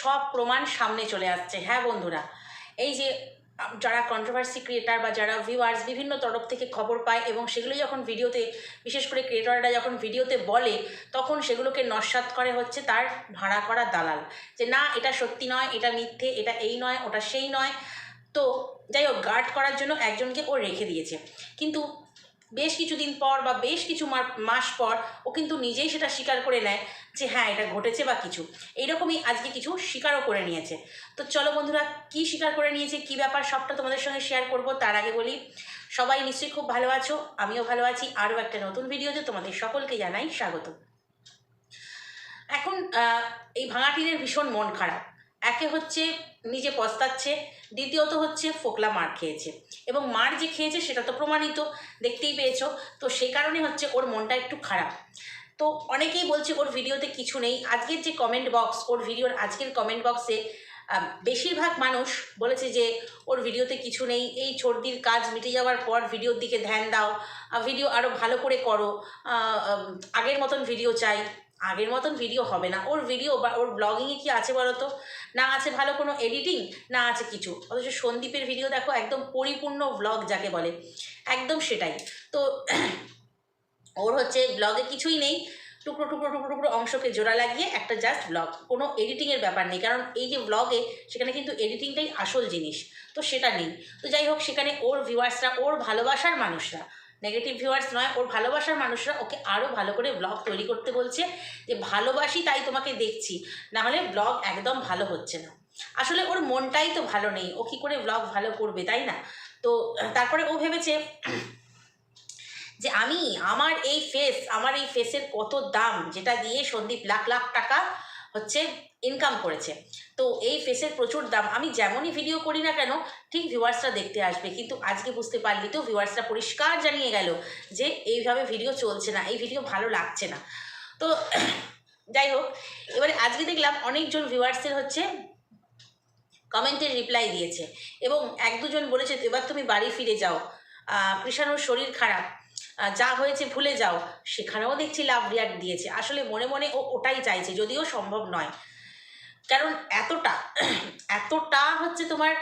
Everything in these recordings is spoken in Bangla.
সব প্রমাণ সামনে চলে আসছে। হ্যাঁ বন্ধুরা, এই যে যারা কন্ট্রোভার্সি ক্রিয়েটার বা যারা ভিউয়ার্স বিভিন্ন তরফ থেকে খবর পায় এবং সেগুলো যখন ভিডিওতে, বিশেষ করে ক্রিয়েটররা যখন ভিডিওতে বলে, তখন সেগুলোকে নস্বাত করে হচ্ছে তার ভাড়া করা দালাল। যে না, এটা সত্যি নয়, এটা মিথ্যে, এটা এই নয়, ওটা সেই নয়। তো যাই হোক গার্ড করার জন্য একজনকে ও রেখে দিয়েছে। কিন্তু বেশ কিছুদিন পর বা বেশ কিছু মাস পর ও কিন্তু নিজেই সেটা স্বীকার করে নেয় যে হ্যাঁ এটা ঘটেছে বা কিছু। এইরকমই আজকে কিছু স্বীকারও করে নিয়েছে। তো চলো বন্ধুরা, কি স্বীকার করে নিয়েছে, কি ব্যাপার, সবটা তোমাদের সঙ্গে শেয়ার করব, তার আগে বলি, সবাই নিশ্চয়ই খুব ভালো আছো, আমিও ভালো আছি, আরও একটা নতুন ভিডিওতে তোমাদের সকলকে জানাই স্বাগত এখন এই ভাঙাটিনের ভীষণ মন খারাপ। একে হচ্ছে নিজে পস্তাচ্ছে দ্বিতীয়ত হচ্ছে ফোকলা মার খেয়েছে। এবং মার যে খেয়েছে সেটা তো প্রমাণিত, দেখতেই পেয়েছ। তো সেই কারণে হচ্ছে ওর মনটা একটু খারাপ। তো অনেকেই বলছে ওর ভিডিওতে কিছু নেই। আজকের যে কমেন্ট বক্স ওর ভিডিওর আজকের কমেন্ট বক্সে বেশিরভাগ মানুষ বলেছে যে ওর ভিডিওতে কিছু নেই। এই ছর্দির কাজ মিটে যাওয়ার পর ভিডিওর দিকে ধ্যান দাও। ভিডিও আরও ভালো করে করো। আগের মতন ভিডিও চাই। আগের মতন ভিডিও হবে না। ওর ভিডিও বা ওর ব্লগিংয়ে কি আছে বলো তো না আছে ভালো কোনো এডিটিং না আছে কিছু। অথচ সন্দীপের ভিডিও দেখো, একদম পরিপূর্ণ ব্লগ যাকে বলে। একদম সেটাই। তো ওর হচ্ছে ব্লগে কিছুই নেই। টুকরো টুকরো টুকরো টুকরো অংশকে জোড়া লাগিয়ে একটা জাস্ট ব্লগ কোনো এডিটিংয়ের ব্যাপার নেই। কারণ এই যে ব্লগে সেখানে কিন্তু এডিটিংটাই আসল জিনিস। তো সেটা নেই। তো যাই হোক, সেখানে ওর ভিউয়ার্সরা ওর ভালোবাসার মানুষরা নেগেটিভ ভিউয়ার্স নয়, ওর ভালোবাসার মানুষরা ওকে আরও ভালো করে ব্লগ তৈরি করতে বলছে যে, ভালোবাসি তাই তোমাকে দেখছি। না হলে ব্লগ একদম ভালো হচ্ছে না। আসলে ওর মনটাই তো ভালো নেই, ও কী করে ব্লগ ভালো করবে, তাই না? তো তারপরে ও ভেবেছে যে, আমি আমার এই ফেস আমার এই ফেসের কত দাম, যেটা দিয়ে সন্দীপ লাখ লাখ টাকা হচ্ছে ইনকাম করেছে। তো এই ফেসের প্রচুর দাম। আমি যেমনই ভিডিও করি না কেন, ঠিক ভিউয়ার্সরা দেখতে আসবে। কিন্তু আজকে বুঝতে পারলি তো ভিউয়ার্সরা পরিষ্কার জানিয়ে গেল যে এইভাবে ভিডিও চলছে না, এই ভিডিও ভালো লাগছে না। তো যাই হোক, এবারে আজকে দেখলাম অনেকজন ভিউয়ার্সের হচ্ছে কমেন্টের রিপ্লাই দিয়েছে। এবং এক দুজন বলেছে, এবার তুমি বাড়ি ফিরে যাও। কৃষাণুর শরীর খারাপ। যা হয়েছে ভুলে যাও। সেখানেও দেখছি লাভ রিয়াক্ট দিয়েছে। আসলে মনে মনে ও ওটাই চাইছে, যদিও সম্ভব নয়। কারণ এতটা এতটা হচ্ছে তোমার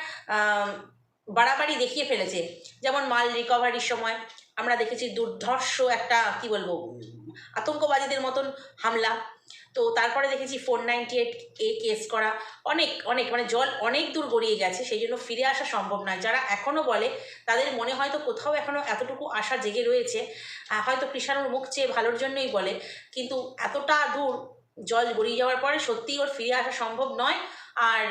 বাড়াবাড়ি দেখিয়ে ফেলেছে। যেমন মাল রিকভারির সময় আমরা দেখেছি দুর্ধর্ষ একটা, কি বলব, আতঙ্কবাদীদের মতন হামলা। তো তারপরে দেখেছি four ninety eight A case করা। অনেক অনেক মানে জল অনেক দূর গড়িয়ে গেছে, সেই জন্য ফিরে আসা সম্ভব নয়। যারা এখনও বলে, তাদের মনে হয়তো কোথাও এখনও এতটুকু আশা জেগে রয়েছে। হয়তো কৃষাণুর মুখ চেয়ে ভালোর জন্যই বলে, কিন্তু এতটা দূর জল গড়িয়ে যাওয়ার পরে সত্যিই ওর ফিরে আসা সম্ভব নয়, আর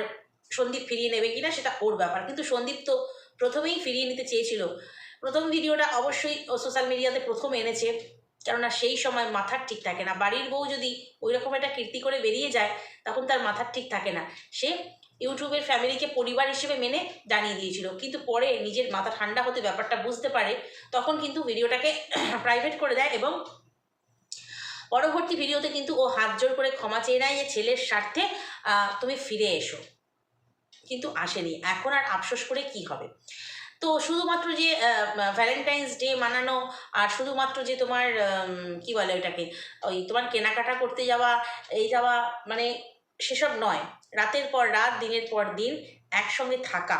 সন্দীপ ফিরিয়ে নেবে কিনা সেটা ওর ব্যাপার। কিন্তু সন্দীপ তো প্রথমেই ফিরিয়ে নিতে চেয়েছিল। প্রথম ভিডিওটা অবশ্যই ও সোশ্যাল মিডিয়াতে প্রথম এনেছে, কেননা সেই সময় মাথার ঠিক থাকে না। বাড়ির বউ যদি ওই রকম একটা কীর্তি করে বেরিয়ে যায়, তখন তার মাথার ঠিক থাকে না। সে ইউটিউবের ফ্যামিলিকে পরিবার হিসেবে মেনে জানিয়ে দিয়েছিল। কিন্তু পরে নিজের মাথা ঠান্ডা হতে ব্যাপারটা বুঝতে পারে, তখন কিন্তু ভিডিওটাকে প্রাইভেট করে দেয় এবং পরবর্তী ভিডিওতে কিন্তু ও হাত জোর করে ক্ষমা চেয়ে নেয় যে, ছেলের স্বার্থে তুমি ফিরে এসো। কিন্তু আসেনি। এখন আর আফসোস করে কি হবে? তো শুধুমাত্র যে ভ্যালেন্টাইন্স ডে মানানো আর শুধুমাত্র যে তোমার কি বলে ওইটাকে, ওই তোমার কেনাকাটা করতে যাওয়া, এই যাওয়া মানে সেসব নয়। রাতের পর রাত, দিনের পর দিন একসঙ্গে থাকা,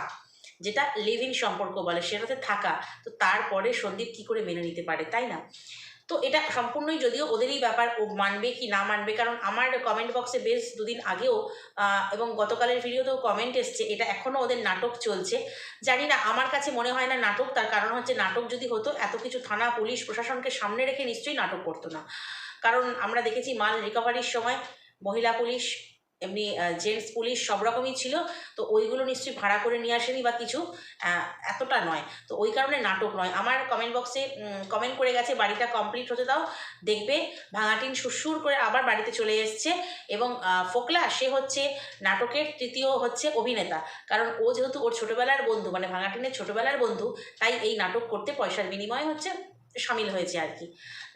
যেটা লিভিং সম্পর্ক বলে, সেটাতে থাকা। তো তারপরে সন্দীপ কি করে মেনে নিতে পারে, তাই না? তো এটা সম্পূর্ণই যদিও ওদেরই ব্যাপার, ও মানবে কি না মানবে? কারণ আমার কমেন্ট বক্সে বেশ দুদিন আগেও এবং গতকালের ভিডিওতেও কমেন্ট এসছে, এটা এখনও ওদের নাটক চলছে। জানি না, আমার কাছে মনে হয় না নাটক, তার কারণ হচ্ছে নাটক যদি হতো, এত কিছু থানা, পুলিশ, প্রশাসনকে সামনে রেখে নিশ্চয়ই নাটক করতো না। কারণ আমরা দেখেছি মাল রিকভারির সময় মহিলা পুলিশ এমনি জেন্টস, পুলিশ সব রকমই ছিল, তো ওইগুলো নিশ্চয়ই ভাড়া করে নিয়ে আসেনি বা কিছু এতটা নয়। তো ওই কারণে নাটক নয়। আমার কমেন্ট বক্সে কমেন্ট করে গেছে, বাড়িটা কমপ্লিট হতে দাও, দেখবে ভাঙাটিন সুরসুর করে আবার বাড়িতে চলে এসছে এবং ফোকলা, সে হচ্ছে নাটকের তৃতীয় হচ্ছে অভিনেতা। কারণ ও যেহেতু ওর ছোটোবেলার বন্ধু মানে ভাঙাটিনের ছোটোবেলার বন্ধু, তাই এই নাটক করতে পয়সার বিনিময় হচ্ছে, সামিল হয়েছে আর কি।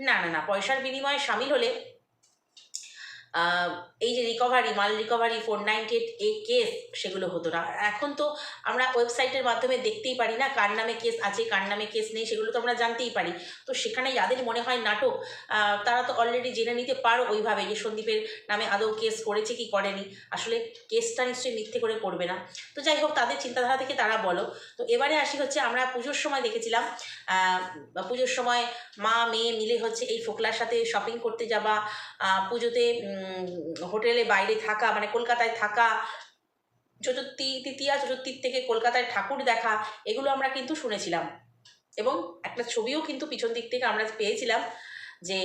না না না, পয়সার বিনিময়ে সামিল হলে এই যে রিকভারি মাল recovery four ninety eight A case সেগুলো হতো না। এখন তো আমরা ওয়েবসাইটের মাধ্যমে দেখতেই পারি না কার নামে কেস আছে, কার নামে কেস নেই, সেগুলো তো আমরা জানতেই পারি। তো সেখানে যাদের মনে হয় নাটক তারা তো অলরেডি জেনে নিতে পারো ওইভাবে যে সন্দীপের নামে আদৌ কেস করেছে কি করেনি। আসলে কেসটা নিশ্চয়ই মিথ্যে করে করবে না। তো যাই হোক, তাদের চিন্তাধারা থেকে তারা বলো। তো এবারে আসি হচ্ছে আমরা পুজোর সময় দেখেছিলাম পুজোর সময় মা, মেয়ে মিলে হচ্ছে এই ফোকলার সাথে শপিং করতে যাবা পুজোতে হোটেলে বাইরে থাকা মানে কলকাতায় থাকা, চতুর্থী, তৃতীয়া, চতুর্থীর থেকে কলকাতায় ঠাকুর দেখা, এগুলো আমরা কিন্তু শুনেছিলাম। এবং একটা ছবিও কিন্তু পিছন দিক থেকে আমরা পেয়েছিলাম যে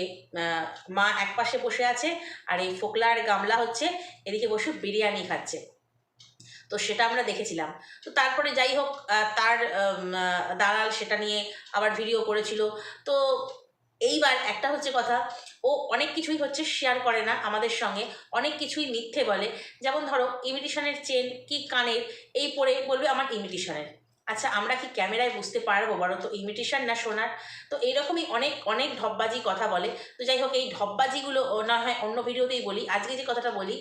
মা এক পাশে বসে আছে আর এই ফোকলার গামলা হচ্ছে এদিকে বসে বিরিয়ানি খাচ্ছে। তো সেটা আমরা দেখেছিলাম। তো তারপরে যাই হোক তার দালাল সেটা নিয়ে আবার ভিডিও করেছিল। তো এইবার একটা হচ্ছে কথা ও অনেক কিছুই হচ্ছে শেয়ার করে না আমাদের সঙ্গে। অনেক কিছুই মিথ্যে বলে। যেমন ধরো ইমিটেশনের চেন কি কানের, এই পরে বলবে আমার ইমিটেশনের আচ্ছা আমরা কি ক্যামেরায় বুঝতে পারব বলো তো? ইমিটেশন না সোনার তো এইরকমই অনেক অনেক ঢপবাজি কথা বলে। তো যাই হোক, এই ঢপবাজিগুলো না হয় অন্য ভিডিওতেই বলি। আজকে যে কথাটা বলি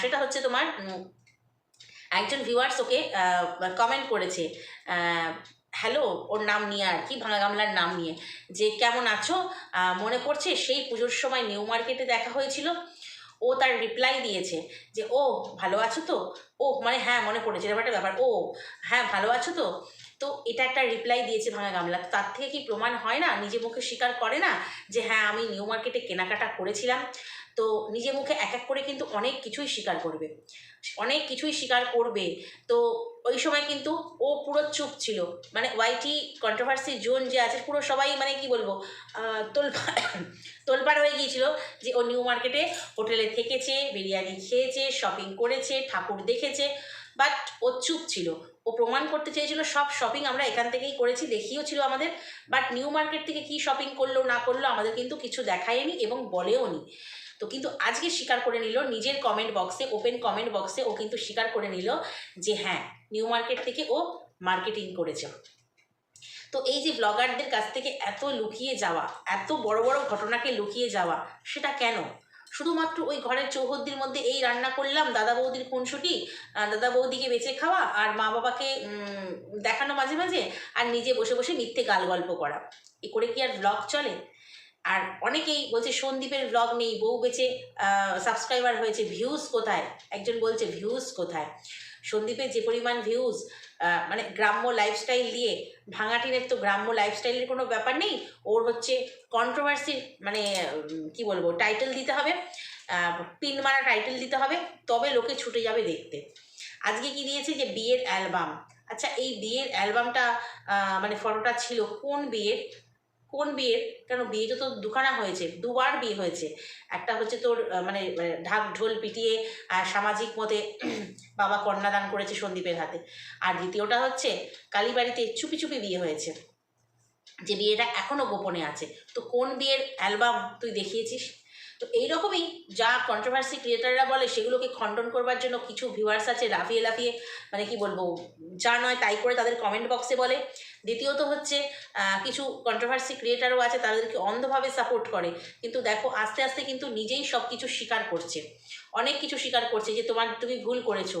সেটা হচ্ছে তোমার একজন ভিউয়ার্স ওকে কমেন্ট করেছে। হ্যালো ওর নাম নিয়ে আর কি, ভাঙা গামলার নাম নিয়ে। যে কেমন আছো? মনে পড়ছে সেই পুজোর সময় নিউ মার্কেটে দেখা হয়েছিল। ও তার রিপ্লাই দিয়েছে যে, ও, ভালো আছো তো? ও মানে হ্যাঁ মনে পড়েছে এরকম একটা ব্যাপার। ও হ্যাঁ ভালো আছো তো? তো এটা একটা রিপ্লাই দিয়েছে ভাঙা গামলা। তার থেকে কি প্রমাণ হয় না? নিজে মুখে স্বীকার করে না যে হ্যাঁ আমি নিউ মার্কেটে কেনাকাটা করেছিলাম। তো নিজে মুখে এক এক করে কিন্তু অনেক কিছুই স্বীকার করবে। অনেক কিছুই স্বীকার করবে। তো ওই সময় কিন্তু ও পুরো চুপ ছিল। মানে ওয়াইটি কন্ট্রোভার্সি জোন যে আছে, পুরো সবাই মানে কি বলব তোলপাড় তোলপাড় হয়ে গিয়েছিল যে ও নিউ মার্কেটে হোটেলে থেকেছে, বিরিয়ানি খেয়েছে শপিং করেছে, ঠাকুর দেখেছে বাট ও চুপ ছিল। ও প্রমাণ করতে চেয়েছিল, সব শপিং আমরা এখান থেকেই করেছি দেখিও ছিল আমাদের বাট নিউ মার্কেট থেকে কি শপিং করল, না করল, আমাদের কিন্তু কিছু দেখায়নি এবং বলেও নি। তো কিন্তু আজকে স্বীকার করে নিল, নিজের কমেন্ট বক্সে ওপেন কমেন্ট বক্সে ও কিন্তু স্বীকার করে নিল যে হ্যাঁ নিউ মার্কেট থেকে ও মার্কেটিং করেছে। তো এই যে ব্লগারদের কাছ থেকে এত লুকিয়ে যাওয়া, এত বড় বড় ঘটনাকে লুকিয়ে যাওয়া, সেটা কেন? শুধুমাত্র ওই ঘরের চৌহদ্দির মধ্যে এই রান্না করলাম, দাদা বৌদির খুনসুটি দাদা বৌদিকে বেঁচে খাওয়া আর মা বাবাকে দেখানো মাঝে মাঝে আর নিজে বসে বসে মিথ্যে গাল গল্প করা। এ করে কি আর ব্লগ চলে? আর অনেকেই বলছে, সন্দীপের ব্লগ নেই, বউ বেচে সাবস্ক্রাইবার হয়েছে ভিউজ কোথায়? একজন বলছে ভিউজ কোথায়? সন্দীপের যে পরিমাণ ভিউজ মানে গ্রাম্য লাইফস্টাইল দিয়ে, ভাঙাটিনের তো গ্রাম্য লাইফস্টাইলের কোনো ব্যাপার নেই। ওর হচ্ছে কন্ট্রোভার্সির মানে কি বলব টাইটেল দিতে হবে। পিন মারা টাইটেল দিতে হবে। তবে লোকে ছুটে যাবে দেখতে। আজকে কি দিয়েছে যে বিয়ের অ্যালবাম আচ্ছা এই বিয়ের অ্যালবামটা মানে ফটোটা ছিল কোন বিয়ের? কোন বিয়ের? কেন বিয়ে তো দুখানা হয়েছে, দুবার বিয়ে হয়েছে। একটা হচ্ছে তোর মানে ঢাক ঢোল পিটিয়ে সামাজিক মতে বাবা কন্যাদান করেছে সন্দীপের হাতে। আর দ্বিতীয়টা হচ্ছে, কালীবাড়িতে চুপি চুপি বিয়ে হয়েছে। যে বিয়েটা এখনও গোপনে আছে। তো কোন বিয়ের অ্যালবাম তুই দেখিয়েছিস? তো এইরকমই যা কন্ট্রোভার্সি ক্রিয়েটাররা বলে সেগুলোকে খণ্ডন করবার জন্য কিছু ভিউয়ার্স আছে লাফিয়ে লাফিয়ে মানে কি বলব, যা নয় তাই করে তাদের কমেন্ট বক্সে বলে। দ্বিতীয়ত হচ্ছে কিছু কন্ট্রোভার্সি ক্রিয়েটারও আছে তাদেরকে অন্ধভাবে সাপোর্ট করে। কিন্তু দেখো, আস্তে আস্তে কিন্তু নিজেই সব কিছু স্বীকার করছে। অনেক কিছু স্বীকার করছে যে তোমার, তুমি ভুল করেছ,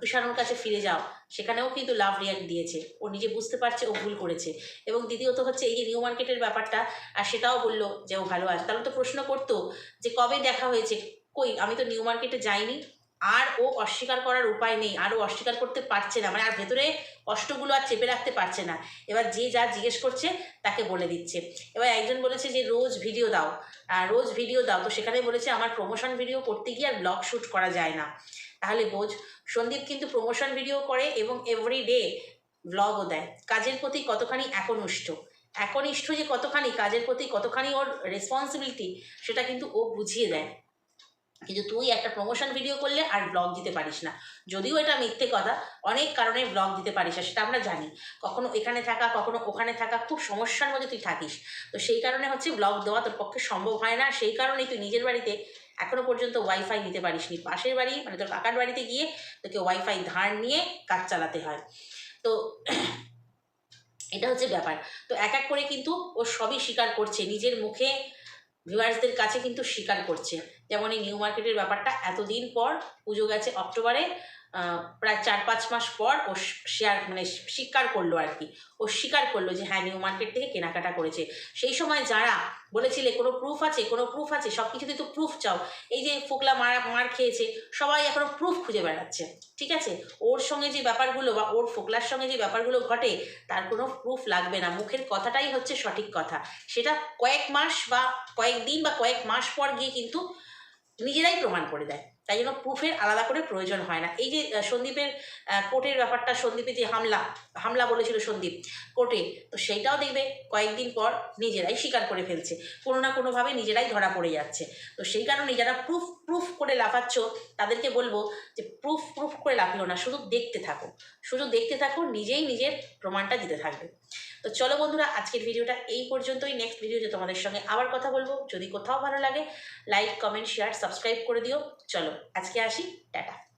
তুষারুর কাছে ফিরে যাও। সেখানেও কিন্তু লাভ রিয়াক্ট দিয়েছে। ও নিজে বুঝতে পারছে ও ভুল করেছে। এবং দ্বিতীয়ত হচ্ছে এই যে নিউ মার্কেটের ব্যাপারটা, আর সেটাও বলল যে ও ভালো আছে। তাহলে তো প্রশ্ন করতো যে কবে দেখা হয়েছে? কই? আমি তো নিউ মার্কেটে যাইনি। আর ও অস্বীকার করার উপায় নেই। আর ও অস্বীকার করতে পারছে না। মানে আর ভেতরে কষ্টগুলো আর চেপে রাখতে পারছে না। এবার যে যা জিজ্ঞেস করছে, তাকে বলে দিচ্ছে। এবার একজন বলেছে যে, রোজ ভিডিও দাও। রোজ ভিডিও দাও। তো সেখানে বলেছে, আমার প্রমোশন ভিডিও করতে গিয়ে আর ব্লগ শ্যুট করা যায় না। তাহলে বোঝ, সন্দীপ কিন্তু প্রমোশন ভিডিও করে এবং এভরি ডে ব্লগও দেয়। কাজের প্রতি কতখানি একনিষ্ঠ। একনিষ্ঠ যে কতখানি কাজের প্রতি কতখানি ওর রেসপন্সিবিলিটি সেটা কিন্তু ও বুঝিয়ে দেয়। কিন্তু তুই একটা প্রমোশন ভিডিও করলে আর ব্লগ দিতে পারিস না। যদিও এটা মিথ্যে কথা, অনেক কারণে ব্লগ দিতে পারিস না, সেটা আমরা জানি। কখনো এখানে থাকা, কখনো ওখানে থাকা, খুব সমস্যার মধ্যে তুই থাকিস। তো সেই কারণে হচ্ছে ব্লগ দেওয়া তোর পক্ষে সম্ভব হয় না। সেই কারণেই তুই নিজের বাড়িতে এখনও পর্যন্ত ওয়াইফাই নিতে পারিসনি। পাশের বাড়ি মানে তোর কাকার বাড়িতে গিয়ে তোকে ওয়াইফাই ধার নিয়ে কাজ চালাতে হয়। তো এটা হচ্ছে ব্যাপার। তো এক এক করে কিন্তু ও সবই স্বীকার করছে। নিজের মুখে ভিউয়ার্সদের কাছে কিন্তু স্বীকার করছে। যেমন এই নিউ মার্কেটের ব্যাপারটা এতদিন পর, পুজো গেছে অক্টোবরে প্রায় চার পাঁচ মাস পর ও শেয়ার মানে স্বীকার করল আর কি। ও স্বীকার করল যে হ্যাঁ নিউ মার্কেট থেকে কেনাকাটা করেছে। সেই সময় যারা বলেছিলে, কোনো প্রুফ আছে, কোনো প্রুফ আছে সব কিছুতে তো প্রুফ চাও। এই যে ফোকলা মারা, মার খেয়েছে, সবাই এখনও প্রুফ খুঁজে বেড়াচ্ছে, ঠিক আছে? ওর সঙ্গে যে ব্যাপারগুলো বা ওর ফোকলার সঙ্গে যে ব্যাপারগুলো ঘটে, তার কোনো প্রুফ লাগবে না। মুখের কথাটাই হচ্ছে সঠিক কথা। সেটা কয়েক মাস বা কয়েক দিন বা কয়েক মাস পর গিয়ে কিন্তু নিজেরাই প্রমাণ করে দেয়। তাই জন্য প্রুফের আলাদা করে প্রয়োজন হয় না। এই যে সন্দীপের কোর্টের ব্যাপারটা, সন্দীপের যে হামলা হামলা বলেছিল সন্দীপ কোর্টে, তো সেইটাও দেখবে কয়েকদিন পর নিজেরাই স্বীকার করে ফেলছে। কোনো না কোনোভাবে নিজেরাই ধরা পড়ে যাচ্ছে। তো সেই কারণে যারা প্রুফ প্রুফ করে লাফাচ্ছ, তাদেরকে বলব যে প্রুফ প্রুফ করে লাফিও না, শুধু দেখতে থাকো। শুধু দেখতে থাকো, নিজেই নিজের প্রমাণটা দিতে থাকবে। তো চলো বন্ধুরা, আজকের ভিডিওটা এই পর্যন্তই। নেক্সট ভিডিওতে তোমাদের সঙ্গে আবার কথা বলব। যদি কোথাও ভালো লাগে লাইক কমেন্ট শেয়ার সাবস্ক্রাইব করে দিও। চলো। আজকে আসি টাটা।